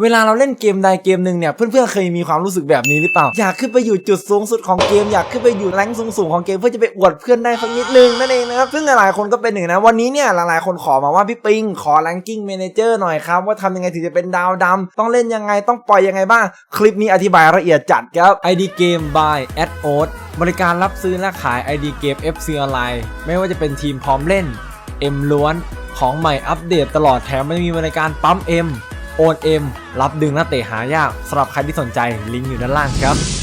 เวลาเราเล่นเกมใดเกมหนึ่งเนี่ยเพื่อนๆเคยมีความรู้สึกแบบนี้หรือเปล่า อยากขึ้นไปอยู่จุดสูงสุดของเกมอยากขึ้นไปอยู่แรงค์สูงของเกมเพื่อจะไปอวดเพื่อนได้สักนิดนึงนั่นเองนะครับซึ่งหลายๆคนก็เป็นหนึ่งนะวันนี้เนี่ยหลายๆคนขอมาว่าพี่ปิงขอ ranking manager หน่อยครับว่าทำยังไงถึงจะเป็นดาวดำต้องเล่นยังไงต้องปล่อยยังไงบ้าง คลิปนี้อธิบายละเอียดจัดครับ ID Game by a d o d บริการรับซื้อและขาย ID Game FC ออนไลน์ไม่ว่าจะเป็นทีมพร้อมเล่น M ล้วนของใหม่อัปเดตตลอดแถมไม่มีบริการปั๊ม M โอนเอ็มรับดึงนักเตะหายากสำหรับใครที่สนใจลิงก์อยู่ด้านล่างครับ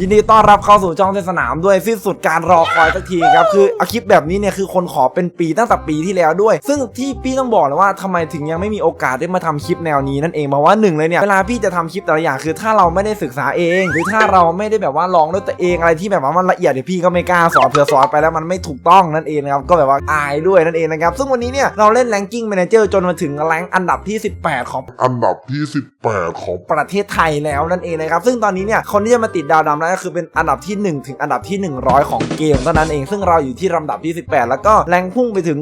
ยินดีต้อนรับเข้าสู่ช่องเทศสนามด้วยสิ้นสุดการรอคอยสักทีครับคืออาคลิปแบบนี้เนี่ยคือคนขอเป็นปีตั้งแต่ปีที่แล้วด้วย ซึ่งที่พี่ต้องบอกเลยว่าทำไมถึงยังไม่มีโอกาสได้มาทำคลิปแนวนี้นั่นเองเพราะว่าหนึ่งเลยเนี่ยเวลาพี่จะทำคลิปแต่ละอย่างคือถ้าเราไม่ได้ศึกษาเอง หรือถ้าเราไม่ได้แบบว่าลองด้วยตัวเองอะไรที่แบบว่ามันละเอียดเนี่ยพี่ก็ไม่กล้าสอนเผื่อสอนไปแล้วมันไม่ถูกต้องนั่นเองนะครับก็แบบว่าอายด้วยนั่นเองนะครับซึ่งวันนี้เนี่ยเราเล่น ranking manager จนมาถึงแรงอันดับที่ 18 ของอันดับที่ 18 ของประเทศไทยแล้วนั่นเองนะครับซึ่งตอนนี้เนี่ยคนที่จะมาติดดาวดำแล้วก็คือเป็นอันดับที่ 1 ถึงอันดับที่ 100 ของเกมเท่านั้นเองซึ่งเราอยู่ที่ลำดับที่ 18 แล้วก็แรงพุ่งไปถึง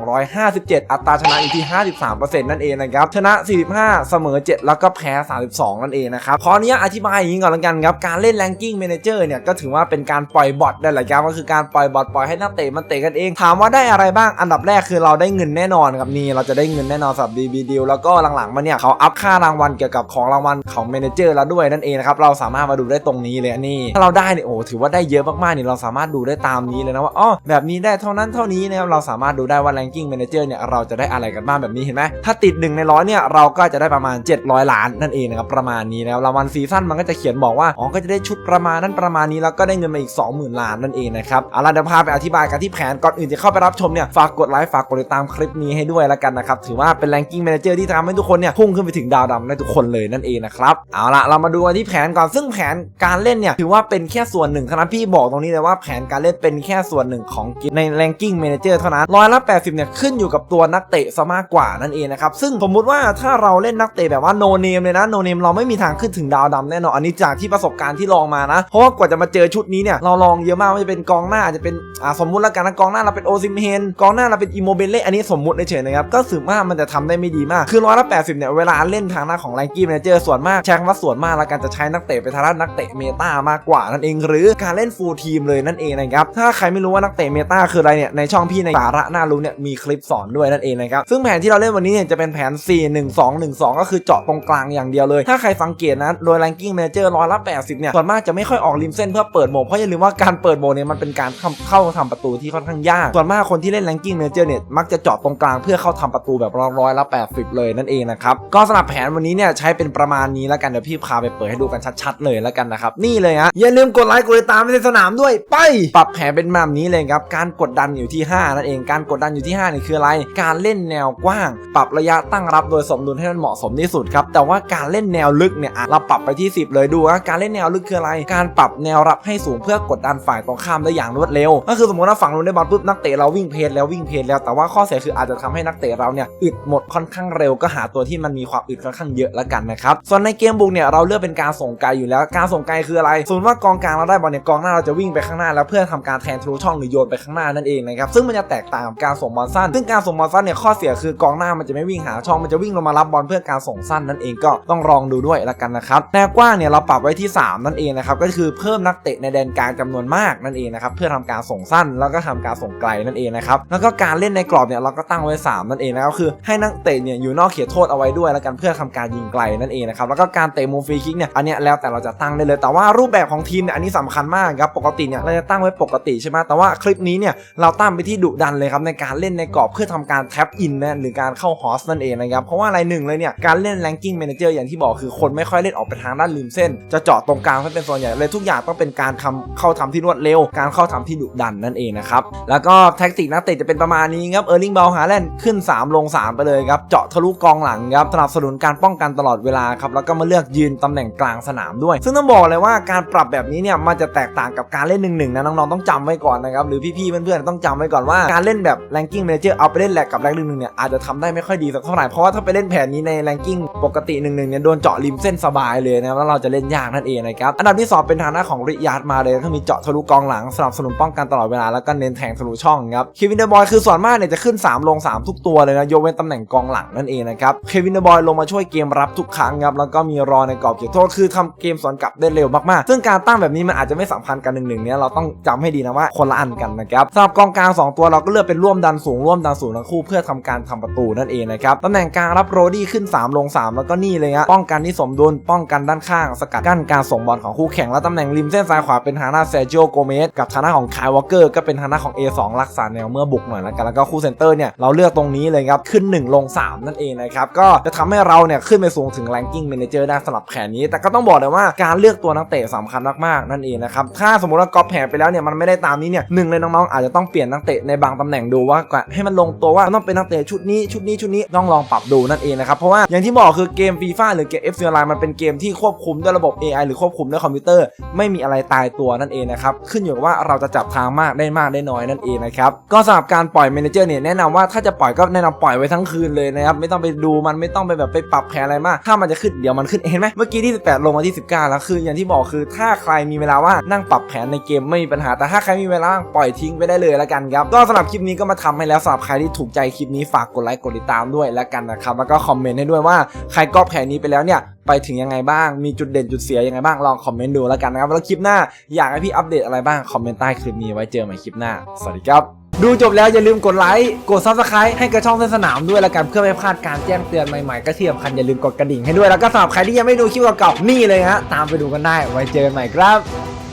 3,257 อัตราชนะอยู่ที่ 53%นั่นเองนะครับชนะ 45 เสมอ 7 แล้วก็แพ้ 32 นั่นเองนะครับขออนุญาตอธิบายอย่างนี้ก่อนละกันครับการเล่น ranking manager เนี่ยก็ถือว่าเป็นการปล่อยบอทได้หละครับก็คือการปล่อยบอทปล่อยให้นักเตะมันเตะกันเองถามว่าได้อะไรบ้างอันดับแรกคือเราได้เงินแน่นอนครับนี่เราจะได้เงินแน่นอนสำหรับ BB Deal แล้วก็หลังๆมาเนี่ยเขาอัพค่ารางวัลเกี่ยวกับของรางวัลของเมนเจอร์แล้วด้วยนั่นเองนะครับเราสามารถมาดูได้ตรงนี้เลยนี่ถ้าเราได้เนี่ยโอ้ถือว่าได้เยอะมากๆนี่เราสามารถดูได้ตามนี้เลยนะว่าอ๋อแบบนี้ได้เท่านั้นเท่านี้นะครับเราสามารถดูได้ว่า ranking manager เนี่ยเราจะได้อะไรกันบ้างแบบนี้เห็นไหมถ้าติดหนึ่งในร้อยเนี่ยเราก็จะได้ประมาณ 700 ล้านนั่นเองนะครับประมาณนี้นะครับรางวัลซีซั่นมันก็จะเขียนบอกว่าอ๋อก็จะได้ชุดประมาณนั้นประมาณนี้แล้วก็ได้เงินมาอีก 20,000 ล้านนั่นเองนะครับเอาล่ะเดี๋ยวพาไปอธิบายกันที่แผนก่อนอื่นจะเข้าไปรับชมเนี่ยฝากกดไลค์ฝากกดติดตามคลิปนี้ให้ด้วยแล้วกันนะครับถือว่าเป็น ranking manager ที่ทำให้ทุกคนเนี่ยพุ่งขึ้นไปถึงดาวดำได้ทุกคนเลยนั่นเองนะครับเอาล่ะเรามาดูกันที่แผนก่อนซึ่งแผนการเล่นเนี่ยถือว่าเป็นแค่ส่วนหนึ่งเท่านั้นพี่บอกตรงนี้เลยว่าแผนการเล่นเป็นแค่ส่วนหนึ่งของเกมใน ranking manager เท่านั้นร้อยละ80เนี่ยขึ้นอยู่กับตัวนักเตะซะมากกว่านั่นเองนะครับซึ่งสมมุติว่าถ้าเราเล่นนักเตะแบบว่า no name เลยนะ no name เราไม่มีทางขึ้นถึงดาวดำแน่นอนอันนี้จากที่ประสบการณ์ที่ลองมานะเพราะว่ากว่าจะมาเจอชุดนี้เนี่ยเราลองเยอะมากว่าจะเป็นกองหน้าอาจจะเป็นอ่าสมมุติแล้วกันนะกองหน้าเราเป็นโอซิมเฮนกองหน้าเราเป็นอิโมเบเล่อันนี้สมมุติเฉยๆนะครับก็สืบว่ามันจะทำได้ไม่ดีมากคือร้อยละ80เนี่ยเวลาเล่นทางหน้าของแรงกี้แมนเจอร์ส่วนมากใช้คำว่าส่วนมากแล้วกันจะใช้นักเตะไปทางด้านนักเตะเมตามากกว่านั่นเอง หรือการเล่นฟูลทีมเลยนั่นเองนะครับถ้าใครไม่รู้ว่านักเตะเมตาคืออะไรเนี่ยในช่องพี่ในสาระน่ารู้เนี่ยมีคลิปสอนด้วยนั่นเองนะครับซึ่งแผนที่เราเล่นวันนี้เนี่ยจะเป็นแผน 4 1 2 1 2 ก็คือเจาะตรงกลางอย่างเดียวเลย ถ้าใครสังเกตนะโดย ranking manager ร้อยละ80เนี่ยส่วนมากจะไม่ค่อยออกริมเส้นเพื่อเปิดโหมเพราะอย่าลืมว่าการเปิดโหมเนี่ยมันเป็นการเข้าเข้าทำประตูที่ค่อนข้างยากส่วนมากคนที่เล่น ranking manager เนี่ยมักจะเจาะตรงกลางเพื่อเข้าทำประตูแบบร้อยละ80เลยนั่นเองนะครับก็สำหรับแผนวันนี้เนี่ยใช้เป็นประมาณนี้แล้วกันเดี๋ยวพี่พาไปเปิดให้ดูกันชัดๆเลยแล้วกันนะครับนี่เลยฮะอย่าลืมกดไลค์กดติดตามในสนามด้วย ไป ปรับแผนเป็นแบบนี้เลยครับ การกดดันอยู่ที่ 5 นั่นเอง การกดดันอยู่ที่5นี่คืออะไร การเล่นแนวกว้าง ปรับระยะตั้งรับโดยสมดุลให้มันเหมาะสมที่สุดครับ แต่ว่าการเล่นแนวลึกเนี่ยเราปรับไปที่ 10 เลยดูว่าการเล่นแนวลึกคืออะไร การปรับแนวรับให้สูงเพื่อกดดันฝ่ายตรงข้ามได้อย่างรวดเร็ว ก็คือสมมติว่าฝั่งนู้นได้บอลปุ๊บนักเตะเราวิ่งเพลแล้ววิ่งเพลแล้ว แต่ว่าข้อเสียคืออาจจะทำให้นักเตะเราเนี่ยอึดหมดค่อนข้างเร็วก็หาตัวที่มันมีความอึดค่อนข้างเยอะแล้วกันนะครับ ส่วนในเกมบุกเนี่ยเราเลือกเป็นการส่งไกลอยู่แล้ว การส่งไกลคืออะไรสมมติว่ากองกลางเราได้บอลเนี่ยกองหน้าเราจะวิ่งไปข้างหน้าแล้วเพื่อทำการแทนทะลุช่องหรือโยนไปข้างหน้านั่นเองนะครับซึ่งมันจะแตกต่างกับการส่งบอลสั้น ซึ่งการส่งบอลสั้นเนี่ยข้อเสียคือกองหน้ามันจะไม่วิ่งหาช่องมันจะวิ่งลงมารับบอลเพื่อการส่งสั้นนั่นเองก็ต้องลองดูด้วยละกันนะครับแนวกว้างเนี่ยเราปรับไว้ที่ 3 นั่นเองนะครับก็คือเพิ่มนักเตะในแดนกลางจำนวนมากนั่นเองนะครับเพื่อทำการส่งสั้นแล้วก็ทำการส่งไกลนั่นเองนะครับแล้วก็การเล่นในกรอบเนี่ยเราก็ตั้งไว้ 3 นั่นเองนะครับคือให้นักเตะเนี่ยอยู่นอกเขตโทษเอาไว้ด้วยแล้วกันเพื่อทำการยิงไกลนั่นเองนะครับแล้วก็การเตะมุมฟรีคิกเนี่ยอันเนี้ยแล้วแต่เราจะตั้งได้เลยแแต่ว่ารูปแบบของทีมเนี่ยอันนี้สำคัญมากครับปกติเนี่ยเราจะตั้งไว้ปกติใช่ไหมแต่ว่าคลิปนี้เนี่ยเราตั้งไปที่ดุดันเลยครับในการเล่นในกรอบเพื่อทำการแท็บอินนะหรือการเข้าฮอสนั่นเองนะครับเพราะว่าอะไรหนึ่งเลยเนี่ยการเล่น ranking manager อย่างที่บอกคือคนไม่ค่อยเล่นออกไปทางด้านริมเส้น จะเจาะตรงกลางให้เป็นส่วนใหญ่เลยทุกอย่างต้องเป็นการทำเข้าทำที่รวดเร็ว การเข้าทำที่ดุดันนั่นเองนะครับแล้วก็แท็กติกนักเตะจะเป็นประมาณนี้ครับเออร์ลิงเบลหาแลนด์ขึ้น 3 ลง 3 ไปเลยครับเจาะทะลุกองหลังครับสนับสนุนการป้องกันตลอดเวลาครับแล้วก็มาเลือกยืนตำแหน่งกลางสนามด้วย ซึ่งต้องบอกเลยเลยว่าการปรับแบบนี้เนี่ยมันจะแตกต่างกับการเล่นหนึ่งหนึ่งนะน้องๆต้องจำไว้ก่อนนะครับหรือพี่ๆเพื่อนๆต้องจำไว้ก่อนว่าการเล่นแบบ ranking manager เอาไปเล่นแลกกับแรงหนึ่งหนึ่งเนี่ยอาจจะทำได้ไม่ค่อยดีสักเท่าไหร่เพราะว่าถ้าไปเล่นแผนนี้ใน ranking ปกติหนึ่งหนึ่งเนี่ยโดนเจาะริมเส้นสบายเลยนะครับแล้วเราจะเล่นยากนั่นเองนะครับอันดับที่สองเป็นทางด้าของริยาร์ดมาเลยก็มีเจาะทะลุกองหลังสนับสนุนป้องกันตลอดเวลาแล้วก็เน้นแทงทะลุช่องครับเควินเดอร์บอยคือส่วนมากเนี่ยจะขึ้น 3 ลง 3 ทุกตัวเลยนะยกเว้นตำแหน่งกองหลังนั่นเองนะครับเควินเดอร์บอยลงมาช่วยเกมรับทุกครั้งครับแล้วก็มีรอในกรอบเขตโทษคือทำเกมสวนกลับได้เร็วมากๆ ซึ่งการตั้งแบบนี้มันอาจจะไม่สัมพันธ์กันหนึ่งหนึ่งเนี่ยเราต้องจำให้ดีนะว่าคนละอันกันนะครับสำหรับกองกลางสองตัวเราก็เลือกเป็นร่วมดันสูงร่วมดันสูงทั้งคู่เพื่อทำการทำประตูนั่นเองนะครับตำแหน่งกลางรับโรดี้ขึ้น 3 ลง 3 แล้วก็นี่เลยฮะป้องกันที่สมดุลป้องกันด้านข้าง สกัดกั้นการส่งบอลของคู่แข่งและตำแหน่งริมเส้นซ้ายขวาเป็นทานาเซจิโอโกเมสกับทางหน้าของคายวอลเกอร์ก็เป็นทางหน้าของ A2 รักษาแนวเมื่อบุกหน่อยแล้วกันแล้วก็คู่เซนเตอร์เนี่ยเราเลือกตรงนี้เลยครับขึ้น 1 ลง 3 นั่นเองนะครับก็จะทำให้เราเนี่ยขึ้นไปสูงถึง ranking manager ได้สำหรับแผนนี้ แต่ก็ต้องบอกเลยว่าการเลือกตัวนักเตะสำคัญมากๆนั่นเองนะครับถ้าสมมติว่าก๊อปแผนไปแล้วเนี่ยมันไม่ได้ตามนี้เนี่ยหนึ่งเลยน้องๆอาจจะต้องเปลี่ยนนักเตะในบางตำแหน่งดูว่าให้มันลงตัวว่าต้องเป็นนักเตะชุดนี้ชุดนี้ชุดนี้ต้องลองปรับดูนั่นเองนะครับเพราะว่าอย่างที่บอกคือเกมฟีฟ่าหรือเกม FC Online มันเป็นเกมที่ควบคุมด้วยระบบ AI หรือควบคุมด้วยคอมพิวเตอร์ ไม่มีอะไรตายตัวนั่นเองนะครับขึ้นอยู่กับว่าเราจะจับทางมากได้มากได้น้อยนั่นเองนะครับก็สำหรับการปล่อยเมนเจอร์เนี่ยแนะนำว่าถ้าจะปล่อยก็แนะนำปล่อยไว้ทั้งคืนเลยนะครับไม่ต้องไปดูมันไม่ต้องไปแบบไปปรับแผนอะไรมากถ้ามันจะขึ้นเดี๋ยวมันขึ้นเห็นไหมเมื่อกี้ที่18ลงมาที่ 19 แล้วคืออย่างที่บอกคือถ้าใครมีเวลาว่างนั่งปรับแผนในเกมไม่มีปัญหาแต่ถ้าใครมีเวลาว่างปล่อยทิ้งไปได้เลยแล้วกันครับก็สำหรับคลิปนี้ก็มาทำให้แล้วสำหรับใครที่ถูกใจคลิปนี้ฝากกดไลค์กดติดตามด้วยแล้วกันนะครับแล้วก็คอมเมนต์ให้ด้วยว่าใครก๊อปแผนนี้ไปแล้วเนี่ยไปถึงยังไงบ้าง มีจุดเด่นจุดเสียยังไงบ้าง ลองคอมเมนต์ดูแล้วกันนะครับ แล้วคลิปหน้าอยากให้พี่อัปเดตอะไรบ้าง คอมเมนต์ใต้คลิปนี้ไว้เจอใหม่คลิปหน้า สวัสดีครับ ดูจบแล้วอย่าลืมกดไลค์ กด subscribe ให้กระช่องเส้นสนามด้วยแล้วกันเพื่อไม่พลาดการแจ้งเตือนใหม่ๆก็เที่สำคันอย่าลืมกดกระดิ่งให้ด้วยแล้วก็สำหรับใครที่ยังไม่ดูคลิปเก่าๆนี่เลยฮะตามไปดูกันได้ไว้เจอกันใหม่ครับ